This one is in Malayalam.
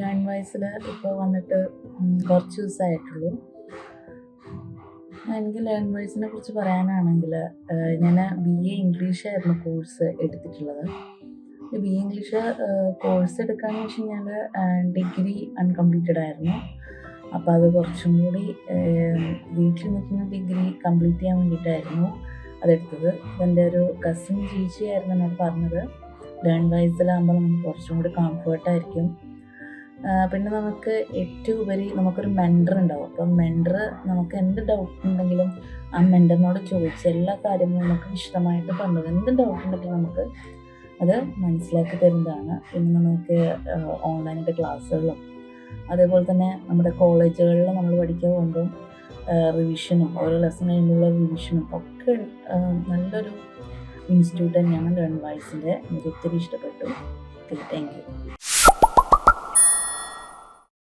ലേൺ വൈസിൽ ഇപ്പോൾ വന്നിട്ട് കുറച്ച് ദിവസമായിട്ടുള്ളൂ. എനിക്ക് ലേൺ വൈസിനെ കുറിച്ച് പറയാനാണെങ്കിൽ ഞാൻ ബി എ ഇംഗ്ലീഷായിരുന്നു കോഴ്സ് എടുത്തിട്ടുള്ളത്. ബി എ ഇംഗ്ലീഷ് കോഴ്സ് എടുക്കാമെന്ന് വെച്ച് കഴിഞ്ഞാൽ ഡിഗ്രി അൺകംപ്ലീറ്റഡ് ആയിരുന്നു. അപ്പോൾ അത് കുറച്ചും കൂടി വീട്ടിൽ നിൽക്കുന്ന ഡിഗ്രി കംപ്ലീറ്റ് ചെയ്യാൻ വേണ്ടിയിട്ടായിരുന്നു അതെടുത്തത്. എന്റെ ഒരു കസിൻ ചേച്ചിയായിരുന്നു എന്നോട് പറഞ്ഞത് ലേൺ വൈസിലാകുമ്പോൾ നമുക്ക് കുറച്ചും കൂടി കംഫർട്ടായിരിക്കും പിന്നെ നമുക്ക് ഏറ്റവും ഉപരി നമുക്കൊരു മെൻഡർ ഉണ്ടാവും. അപ്പം മെൻഡർ നമുക്ക് എന്ത് ഡൗട്ട് ഉണ്ടെങ്കിലും ആ മെൻഡറിനോട് ചോദിച്ച് എല്ലാ കാര്യങ്ങളും നമുക്ക് വിശദമായിട്ട് പറഞ്ഞു. എന്ത് ഡൗട്ട് ഉണ്ടെങ്കിലും നമുക്ക് അത് മനസ്സിലാക്കി തരുന്നതാണ്. പിന്നെ നമുക്ക് ഓൺലൈനായിട്ട് ക്ലാസ്സുകളും അതേപോലെ തന്നെ നമ്മുടെ കോളേജുകളിൽ നമ്മൾ പഠിക്കാൻ പോകുമ്പോൾ റിവിഷനും ഓരോ ലെസൺ കഴിഞ്ഞുള്ള റിവിഷനും ഒക്കെ നല്ലൊരു ഇൻസ്റ്റിറ്റ്യൂട്ട് തന്നെയാണ് ലേൺ വൈസിന്റെ എനിക്ക് ഒത്തിരി ഇഷ്ടപ്പെട്ടു താങ്ക് യു